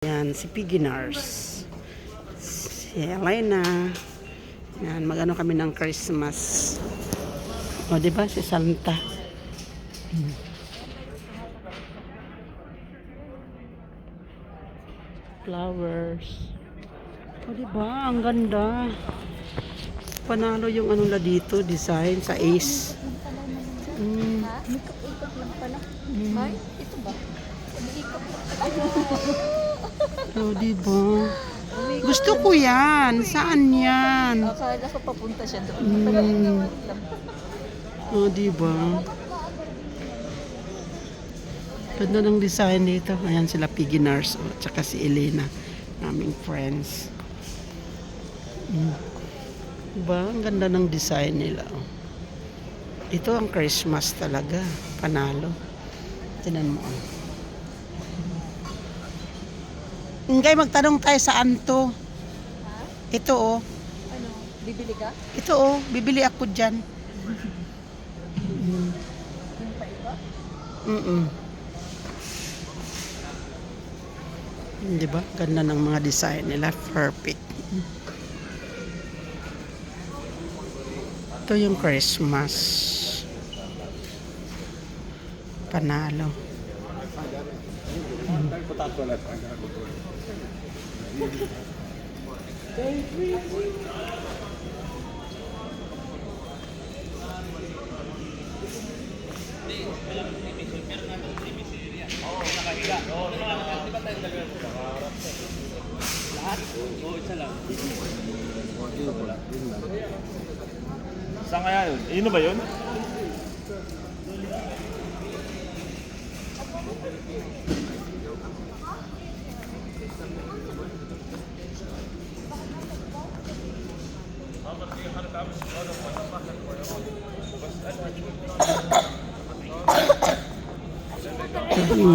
Yan, si Piggy Nurse. Si Elena. Yan, magano kami ng Christmas. O, di ba? Si Santa. Hmm. Flowers. O, di ba? Ang ganda. Panalo yung ano na dito, design sa Ace. Mm. Ikot-ikot lang pala. Mm. Ay, ito ba? Ikot lang. O, di ba? Gusto ko yan. Saan yan? Akala ko papunta siya doon. Mm. O, di ba? Ganda ng design dito. Ayan sila Piggy Nurse. O, tsaka si Elena. Naming friends. Mm. Diba? Ang ganda ng design nila. o. Ito ang Christmas talaga. Panalo. Tinan mo. oh. Ingay, magtanong tayo saan to. Ha? Ito oh. Ano? Bibili ka? Ito oh. Bibili ako dyan. Mm. Yung pa iba? Mm-mm. Di ba? Ganda ng mga design nila. Perfect. Ito yung Christmas. Panalo. Saan kaya yun? Na ba yun?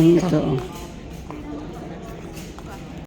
Ito.